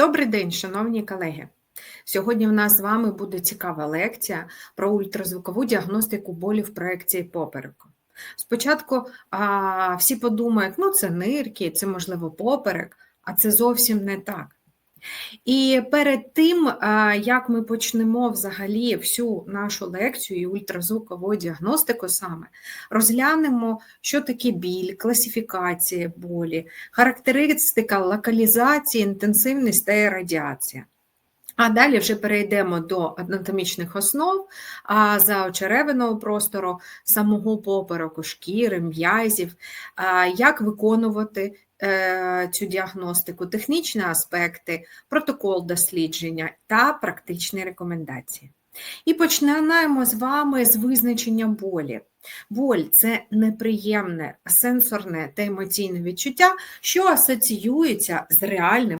Добрий день, шановні колеги. Сьогодні в нас з вами буде цікава лекція про ультразвукову діагностику болів проекції попереку. Спочатку а, всі подумають, ну це нирки, це можливо поперек, а це зовсім не так. І перед тим, як ми почнемо взагалі всю нашу лекцію і ультразвукову діагностику саме, розглянемо, що таке біль, класифікація болі, характеристика локалізації, інтенсивність та радіація. А далі вже перейдемо до анатомічних основ а за очеревиного простору, самого попереку, шкіри, м'язів, як виконувати е, цю діагностику, технічні аспекти, протокол дослідження та практичні рекомендації. І починаємо з вами з визначення болі. Боль це неприємне сенсорне та емоційне відчуття, що асоціюється з реальним